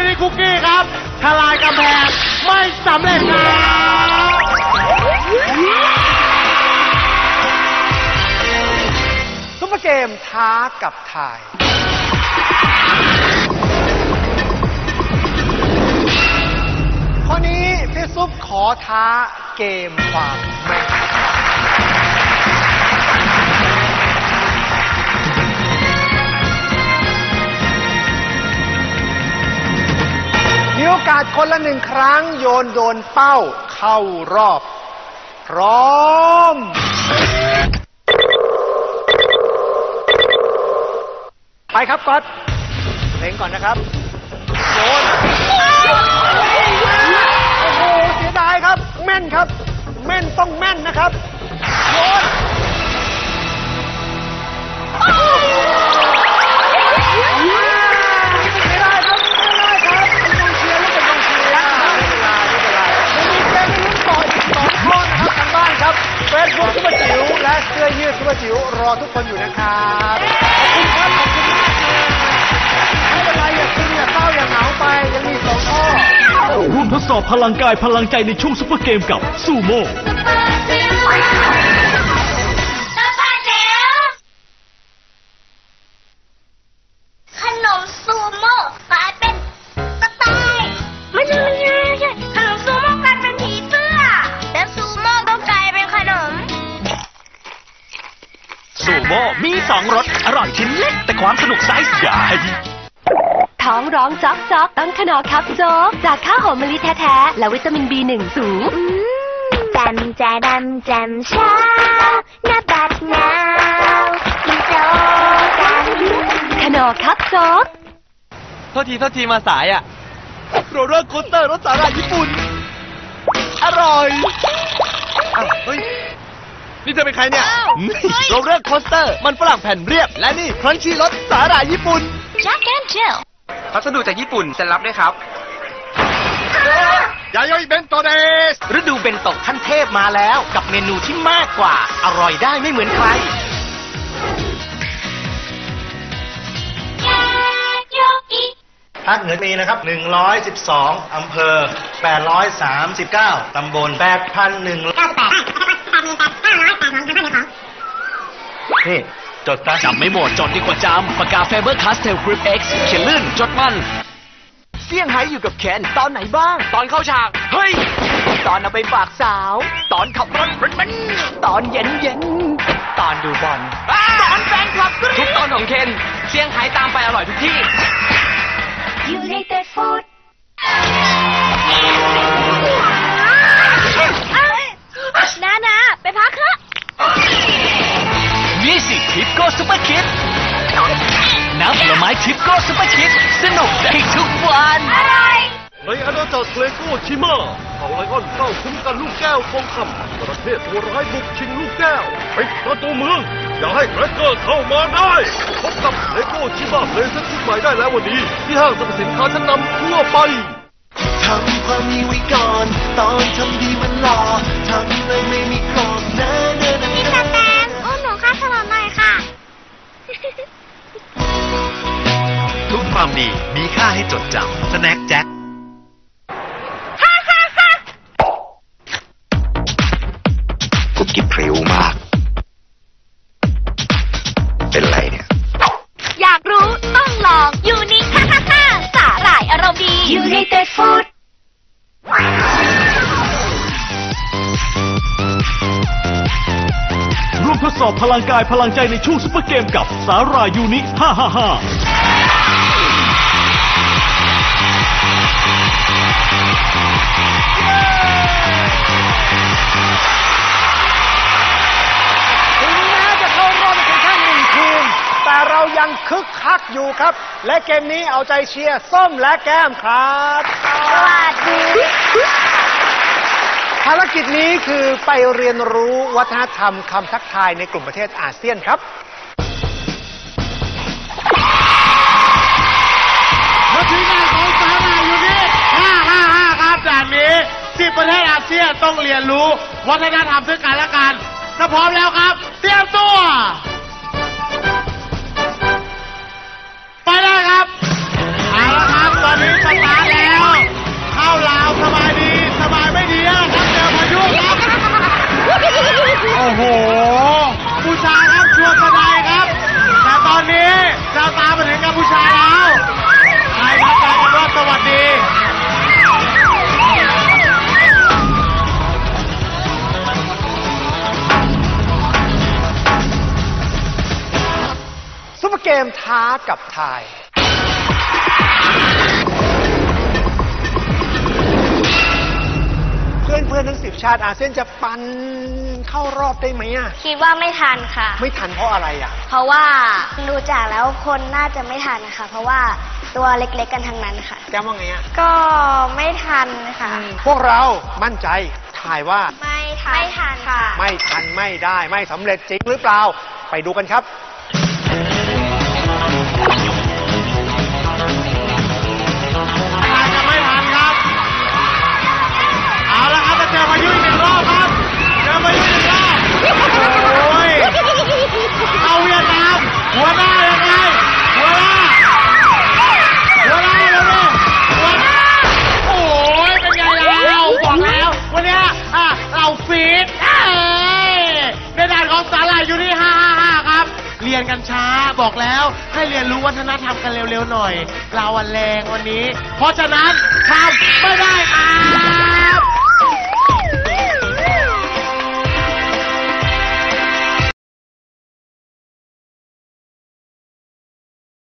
มินิคุกกี้ครับ ทลายกำแพงไม่สำเร็จครับซุปเปอร์เกมท้ากับทาย ข้อนี้พี่ซุปขอท้าเกมความแม่น คนละหนึ่งครั้งโยนโดนเป้าเข้ารอบ พร้อม ไปครับก๊อตเล็งก่อนนะครับ โยน เสื้อยืดซุปเปอร์จิ๋วรอทุกคนอยู่นะครับขอบคุณครับขอบคุณมากเลยไม่เป็นไรอย่าซึมอย่าเศร้าอย่าเหงาไปยังมีสองข้อ ร่วมทดสอบพลังกายพลังใจในช่วงซุปเปอร์เกมกับซูโม่ ซูโม่มีสองรสอร่อยชิ้นเล็กแต่ความสนุกไซส์ใหญ่ท้องร้องจ๊อกจ๊อกต้องขนอครับโจ๊กจากข้าวหอมมะลิแท้ๆและวิตามิน B1 สูงแจมแจดำแจมเช้าหน้าบัดนาวกินโจ๊กกันขนอครับโจ๊กโทษทีโทษทีมาสายอะโรลเลอร์โคสเตอร์รสสาหร่ายญี่ปุ่น อร่อยอ้าวเฮ้ย นี่เธอเป็นใครเนี่ยโรลเลอร์โคสเตอร์ มันฝรั่งแผ่นเรียบ และนี่ครันชีรสสาหร่ายญี่ปุ่น Jack and Jill พัสดุจากญี่ปุ่นเซ็นรับด้วยครับ ยายอยเบนโตเดสฤดูเบนโตะขั้นเทพมาแล้ว กับเมนูที่มากกว่า อร่อยได้ไม่เหมือนใคร ภาคเหนือมีนะครับ 112 อำเภอ 839 ตำบล 8,100 นี่จดตาจำไม่หมดจดดีกว่าจำปากกาเฟเบอร์คาสเทลกริป X เขียนลื่นจดมัน เซี่ยงไฮ้อยู่กับเคนตอนไหนบ้าง ตอนเข้าฉาก เฮ้ย ตอนเอาไปฝากสาว ตอนขับรถมันตอนเย็นเย็นตอนดูบอลตอนแฟนคลับทุกตอนของเคนเซี่ยงไฮ้ตามไปอร่อยทุกที่ United Food นา พักเถอะนี่สิทิปโก้ซุปเปอร์คิดน้ำผลไม้ทิปโก้ซุปเปอร์คิดสนุกได้ทุกวันอะไรในอาณาจักรเลโก้ชิมาเผ่าไลออนเข้าคุ้มกันลูกแก้วทองคำประเทศตัวร้ายบุกชิงลูกแก้วปิดประตูเมือง อย่าให้แครกเกอร์เข้ามาได้ พบกับเลโก้ชิมาเลเซอร์ชุดใหม่ได้แล้ววันนี้ ที่ห้างสรรพสินค้าชั้นนำทั่วไปทำความดีไว้ก่อน ตอนทำดีมันหล่อทำเลยไม่ ดีมีค่าให้จดจำสแน็คแจ็คกุบกิบพริ้วมาก เป็นไรเนี่ย อยากรู้ต้องลองยูนิคฮ่าฮ่าฮ่าสาหร่ายอารมณ์ดี United Food ร่วมทดสอบพลังกายพลังใจในช่วงซุปเปอร์เกมกับสาหร่ายยูนิ555 ถึงแม้จะเข้ารอบเป็นแค่หนึ่งทีม แต่เรายังคึกคักอยู่ครับ และเกมนี้เอาใจเชียร์ส้มและแก้มครับ สวัสดีภารกิจนี้คือไปเรียนรู้วัฒนธรรมคำทักทายในกลุ่มประเทศอาเซียนครับ นี้10ประเทศอาเซียนต้องเรียนรู้ วัฒนธรรมซึ่งกันและกันถ้าพร้อมแล้วครับ เตรียมตัว ไปเลยครับเอาละครับ ตอนนี้สตาร์ทโอ้ มท้ากับทาย เพื่อนเพื่อนๆทั้งสิบชาติอาเซียนจะปันเข้ารอบได้ไหมอะ คิดว่าไม่ทันค่ะ ไม่ทันเพราะอะไรอะ เพราะว่าดูจากแล้วคนน่าจะไม่ทันนะคะ เพราะว่าตัวเล็กๆกันทั้งนั้นค่ะ แก้มว่าไงอะ ก็ไม่ทันค่ะ พวกเรามั่นใจถ่ายว่า ไม่ทัน ไม่ทันค่ะ ไม่ทันไม่ได้ไม่สำเร็จจริงหรือเปล่า ไปดูกันครับ อ ยนกันช้าบอกแล้วให้เรียนรู้วัฒนธรรมกันเร็วๆหน่อยเราวันแรงวันนี้ เพราะฉะนั้นทำไม่ได้ค่ะ